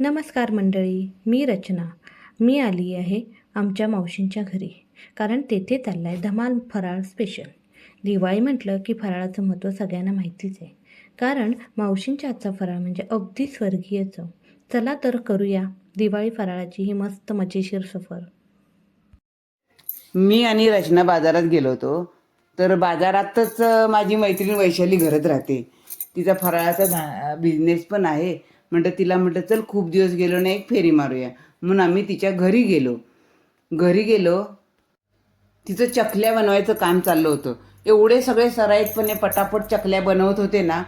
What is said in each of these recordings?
नमस्कार मंडळी मी रचना. मी आली आहे आमच्या मावशींच्या घरी कारण तेथे चालला आहे धमाल फराळ स्पेशल दिवाळी म्हटलं की फराळाचं महत्त्व सगळ्यांना माहितीच आहे. कारण मावशींच्या हातचा फराळ म्हणजे अगदी स्वर्गीय चव चला तर करूया दिवाळी फराळाची ही मस्त मजेशीर सफर. मी आणि रचना बाजारात गेलो होतो. तर बाजारातच माझी मैत्रीण वैशाली घरात राहते. तिचा फराळाचा बिझनेस पण आहे. म्हटलं तिला म्हटलं चल खूप दिवस गेलो नाही एक फेरी मारूया. म्हणून आम्ही तिच्या घरी गेलो. घरी गेलो. तिचं चकल्या बनवायचं काम चाललं होतं. एवढे सगळे सराईतपणे पटापट चकल्या बनवत होते ना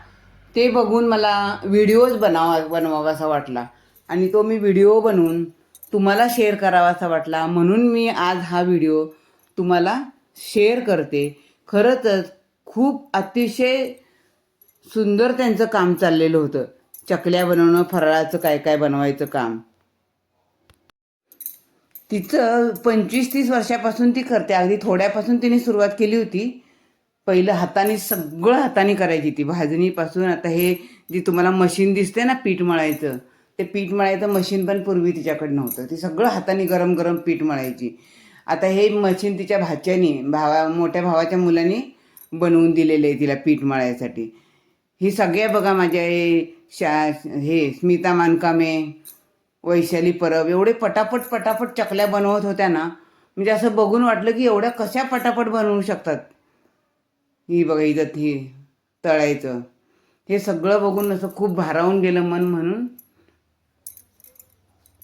ते बघून मला व्हिडिओज बनावा बनवावासा वाटला. आणि तो मी व्हिडिओ बनवून तुम्हाला शेअर करावासा वाटला. म्हणून मी आज हा व्हिडिओ तुम्हाला शेअर करते. खरंच खूप अतिशय सुंदर त्यांचं काम चाललेलं होतं. चकल्या बनवणं फराळाचं काय काय बनवायचं काम. तिचं पंचवीस तीस वर्षापासून ती करते. अगदी थोड्यापासून तिने सुरुवात केली होती. पहिलं हाताने सगळं हाताने करायची ती. भाजणीपासून आता हे जी तुम्हाला मशीन दिसते ना पीठ मळायचं. ते पीठ मळायचं मशीन पण पूर्वी तिच्याकडे नव्हतं ती सगळं हाताने गरम गरम पीठ मळायची. आता हे मशीन तिच्या भाच्यानी भावा मोठ्या भावाच्या मुलांनी बनवून दिलेलं आहे तिला पीठ मळायसाठी. ही सगळ्या बघा माझ्या शा हे स्मिता मानकामे वैशाली परब एवढे पटापट पटापट चकल्या बनवत होत्या ना म्हणजे असं बघून वाटलं की एवढ्या कशा पटापट बनवू शकतात. ही बघा इथं हे तळायचं. हे सगळं बघून असं खूप भारावून गेलं मन म्हणून.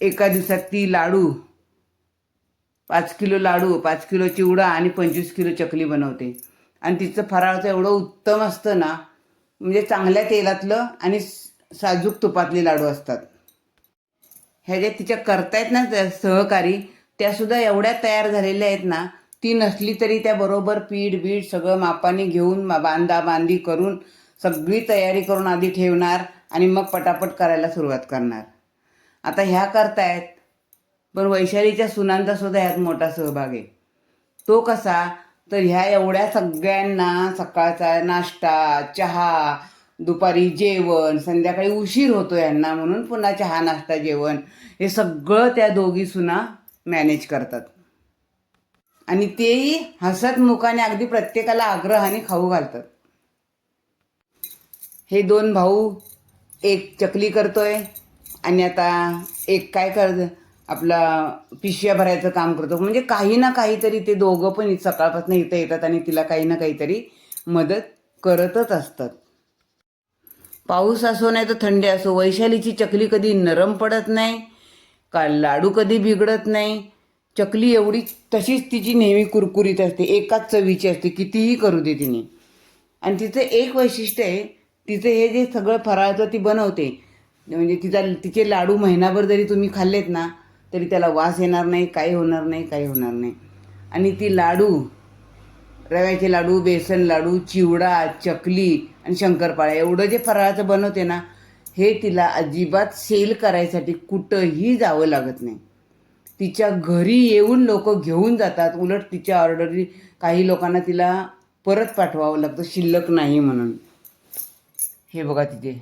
एका दिवसात ती लाडू पाच किलो लाडू पाच किलो चिवडा आणि पंचवीस किलो चकली बनवते. आणि तिचं फराळचं एवढं उत्तम असतं ना म्हणजे चांगल्या तेलातलं आणि साजूक तुपातले लाडू असतात. ह्या ज्या तिच्या करतायत ना त्या सहकारी त्यासुद्धा एवढ्या तयार झालेल्या आहेत ना ती नसली तरी त्या बरोबर पीठ बीठ सगळं मापाने घेऊन बांधा बांधी करून सगळी तयारी करून आधी ठेवणार आणि मग पटापट करायला सुरुवात करणार. आता ह्या करतायत पण वैशालीच्या सुनांचा सुद्धा ह्यात मोठा सहभाग आहे. तो कसा तर ह्या एवढ्या सगळ्यांना सकाळचा नाश्ता चहा दुपारी जेवण संध्याकाळी उशीर होतो यांना म्हणून पुन्हा चहा नाश्ता जेवण. हे सगळं त्या दोघी सुना मॅनेज करतात. आणि तेही हसत मुखाने अगदी प्रत्येकाला आग्रहाने खाऊ घालतात. हे दोन भाऊ एक चकली करतोय आणि आता एक काय कर आपला पिशव्या भरायचं काम करतो. म्हणजे काही ना काहीतरी ते दोघं पण सकाळपासून इथं येतात आणि तिला काही ना काहीतरी मदत करतच असतात. पाऊस असो नाही तर थंडी असो वैशालीची चकली कधी नरम पडत नाही का लाडू कधी बिघडत नाही. चकली एवढी तशीच तिची नेहमी कुरकुरीत असते एकाच चवीची असते कितीही करू दे तिने. आणि तिचं एक वैशिष्ट्य आहे तिचं हे जे सगळं फराळचं ती बनवते म्हणजे तिचा तिचे लाडू महिनाभर जरी तुम्ही खाल्लेत ना तरी त्याला वास येणार नाही काही होणार नाही काही होणार नाही. आणि ती लाडू रव्याचे लाडू बेसन लाडू चिवडा चकली आणि शंकरपाळ्या एवढं जे फराळाचं बनवते ना हे तिला अजिबात सेल करायसाठी कुठंही जावं लागत नाही. तिच्या घरी येऊन लोक घेऊन जातात उलट तिच्या ऑर्डरी काही लोकांना तिला परत पाठवावं लागतं शिल्लक नाही म्हणून. हे बघा तिथे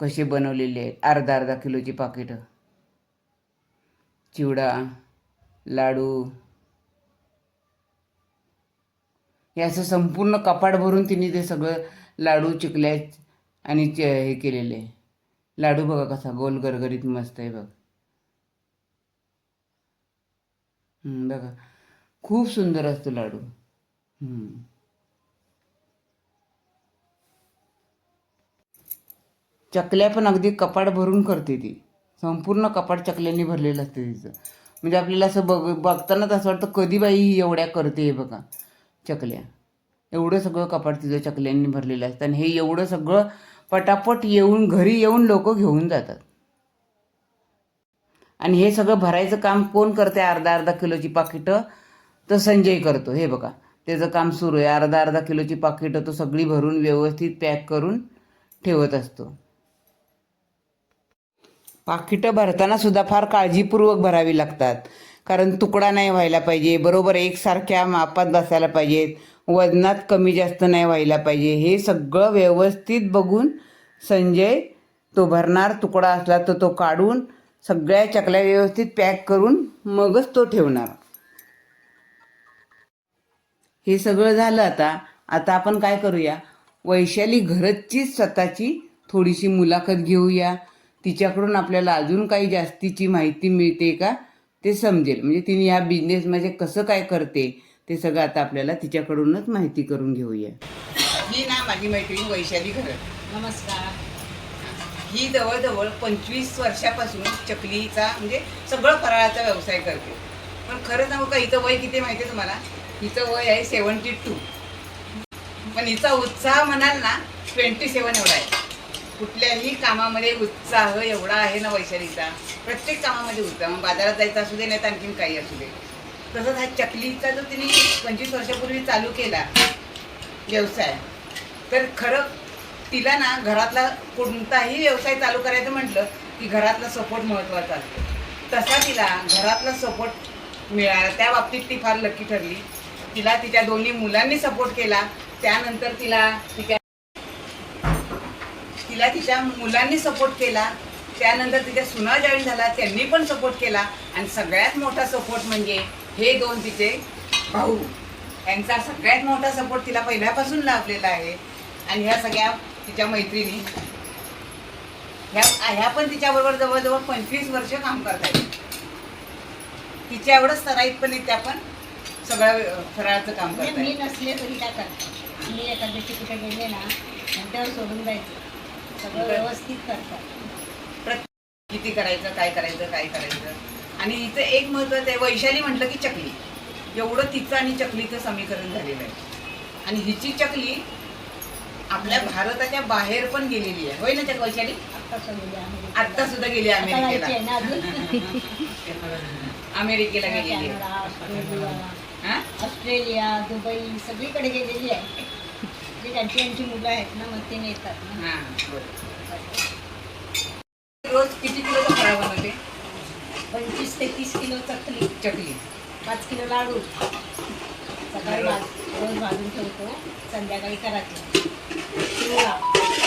कसे बनवलेले आहेत. अर्धा अर्धा किलोची पाकिटं चिवडा लाडू. हे असं संपूर्ण कपाट भरून तिने ते सगळं लाडू चिकल्या आणि च- हे केलेले. आहे. लाडू बघा कसा गोल गरगरीत मस्त आहे बघ. बघा. खूप सुंदर असतो लाडू. चकल्या पण अगदी कपाट भरून करते ती. संपूर्ण कपाट चकल्यांनी भरलेलं असते तिचं. म्हणजे आपल्याला असं बघ बघतानाच असं वाटतं कधी बाई ही एवढ्या करते हे बघा. चकल्या. एवढं सगळं कपाट तिचं चकल्यांनी भरलेलं असतं. आणि हे एवढं सगळं पटापट येऊन घरी येऊन लोक घेऊन जातात. आणि हे सगळं भरायचं काम कोण करते अर्धा अर्धा किलोची पाकिटं तर संजय करतो. हे बघा त्याचं काम सुरू आहे. अर्धा अर्धा किलोची पाकिटं तो सगळी भरून व्यवस्थित पॅक करून ठेवत असतो. पाकिटं भरताना सुद्धा फार काळजीपूर्वक भरावी लागतात. कारण तुकडा नाही व्हायला पाहिजे. बरोबर एकसारख्या मापात बसायला पाहिजेत वजनात कमी जास्त नाही व्हायला पाहिजे. हे सगळं व्यवस्थित बघून संजय तो भरणार तुकडा असला तर तो काढून सगळ्या चकल्या व्यवस्थित पॅक करून मगच तो ठेवणार. हे सगळं झालं आता. आता आपण काय करूया? वैशाली घरचीच स्वतःची थोडीशी मुलाखत घेऊया. तिच्याकडून आपल्याला अजून काही जास्तीची माहिती मिळते का? ते समजेल. म्हणजे तिने ह्या बिझनेसमध्ये कसं काय करते ते सगळं आता आपल्याला तिच्याकडूनच माहिती करून घेऊया. ही ना माझी मैत्रीण वैशाली घरत नमस्कार. ही जवळजवळ पंचवीस वर्षापासून चकलीचा म्हणजे सगळं फराळाचा व्यवसाय करते. पण खरं सांगू का हिचं वय किती माहिती आहे तुम्हाला? हिचं वय आहे सेवन्टी टू पण हिचा उत्साह म्हणाल ना ट्वेंटी सेवन एवढा आहे. कुठल्याही कामामध्ये उत्साह एवढा आहे ना वैशालीचा. प्रत्येक कामामध्ये उत्साह. मग बाजारात जायचं असू दे नाही तर आणखीन काही असू दे. तसंच हा चकलीचा जो तिने पंचवीस वर्षापूर्वी चालू केला व्यवसाय तर खरं तिला ना घरातला कोणताही व्यवसाय चालू करायचं म्हटलं की घरातला सपोर्ट महत्त्वाचा असतो. तसा तिला घरातला सपोर्ट मिळाला. त्या बाबतीत ती फार लकी ठरली. तिला तिच्या दोन्ही मुलांनी सपोर्ट केला. त्यानंतर तिला तिच्या तिला तिच्या मुलांनी सपोर्ट केला. त्यानंतर तिच्या सुना जॉईन झाला त्यांनी पण सपोर्ट केला. आणि सगळ्यात मोठा सपोर्ट म्हणजे हे दोन तिचे भाऊ. यांचा सगळ्यात मोठा सपोर्ट तिला पहिल्यापासून लाभलेला आहे. आणि ह्या सगळ्या तिच्या मैत्रिणी ह्या ह्या पण तिच्याबरोबर जवळजवळ पंचवीस वर्ष काम करतात तिच्या एवढंच सराईतपणे त्या पण सगळं फराळाचं काम म्हणजे करतात मी नसले तरी काय करतात? मी एखाद्याची कुठे गेले ना नंतर सोडून द्यायचं सगळं व्यवस्थित करतात. प्रत्येक किती करायचं काय करायचं काय करायचं. आणि इथं एक महत्वाचं आहे वैशाली म्हटलं की चकली. एवढं तिचं आणि चकलीचं समीकरण झालेलं आहे. आणि हिची चकली आपल्या भारताच्या बाहेर पण गेलेली आहे. होय ना चक वैशाली? आत्ता सुद्धा गेली अमेरिकेला. अमेरिकेला गेलेली आहे. हा? ऑस्ट्रेलिया दुबई सगळीकडे गेलेली आहे. जे त्यांची त्यांची मुलं आहेत ना मग ते नेतात ना. हा, बरं. रोज किती किलोचा फराळ बनवते पंचवीस ते तीस किलो चकली. चकली. पाच किलो लाडू. सकाळी भाज रोज भाजून ठेवतो. संध्याकाळी करायचे. चिवडा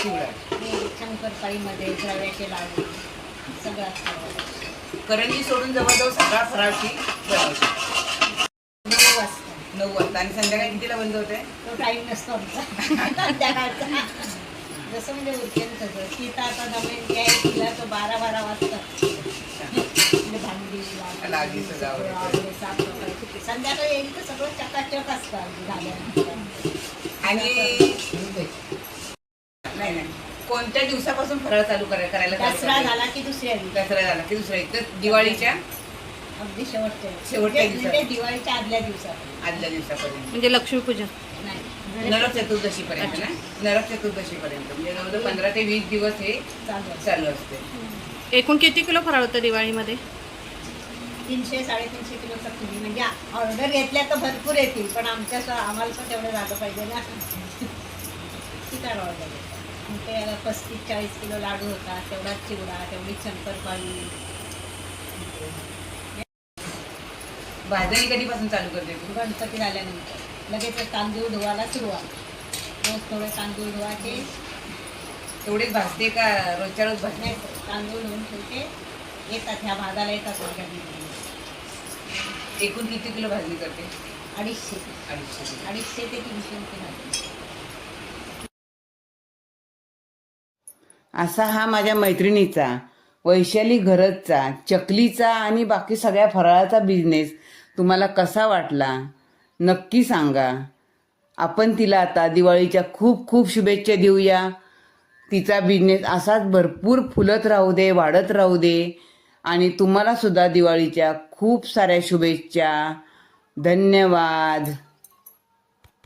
चिवडा हे शंकरपाळीमध्ये रव्याचे लाडू. सगळं असतं. करंजी सोडून जवळजवळ सगळा फराळची बनवते. नऊ वाजता. नऊ वाजता आणि संध्याकाळी कितीला बंद होते तो टाईम नसतो आमचा. जसं म्हणजे उरकेल तसं. सीता आता तिला तो बारा बारा वाजता. म्हणजे भांडी लादी संध्याकाळी येईल तर सगळं चकाचक असतं अगदी झाल्यानंतर. आणि नाही नाही. कोणत्या दिवसापासून फराळ चालू करायला दसरा? झाला की दुसऱ्या दसरा झाला की दुसऱ्या दिवाळीच्या अगदी शेवटच्या शेवटच्या म्हणजे- दिवसात. म्हणजे दिवाळीच्या आदल्या दिवसात आदल्या दिवसापर्यंत. म्हणजे लक्ष्मीपूजन. नाही. नरक चतुर्दशी पर्यंत ना? नरक चतुर्दशी पर्यंत म्हणजे जवळजवळ पंधरा ते वीस दिवस हे चालू असतं. चालू असते. एकूण किती किलो फराळ होतं दिवाळीमध्ये? तीनशे साडेतीनशे किलो चकली म्हणजे ऑर्डर घेतल्या तर भरपूर येतील पण आमच्या आम्हाला पण तेवढं झालं पाहिजे ना. किती काय ऑर्डर ते पस्तीस चाळीस किलो लाडू होता तेवढाच चिवडा तेवढीच शंकरपाळी भाजणी कधीपासून चालू करते? तू गणपती झाल्यानंतर. लगेच तांदूळ धुवायला सुरुवात. रोज थोडे तांदूळ धुवायचे. तेवढेच भाजते का? रोजच्या रोज भाजते? नाही तांदूळ धुवून ठेवते. येतात ह्या भागाला येतात एकूण किती किलो भाजणी करते? अडीचशे. अडीचशे. अडीचशे ते तीनशे रुपये घालते असा हा माझ्या मैत्रिणीचा वैशाली घरजचा चकलीचा आणि बाकी सगळ्या फराळाचा बिझनेस तुम्हाला कसा वाटला? नक्की सांगा. आपण तिला आता दिवाळीच्या खूप खूप शुभेच्छा देऊया. तिचा बिझनेस असाच भरपूर फुलत राहू दे वाढत राहू दे. आणि तुम्हाला सुद्धा दिवाळीच्या खूप साऱ्या शुभेच्छा. धन्यवाद.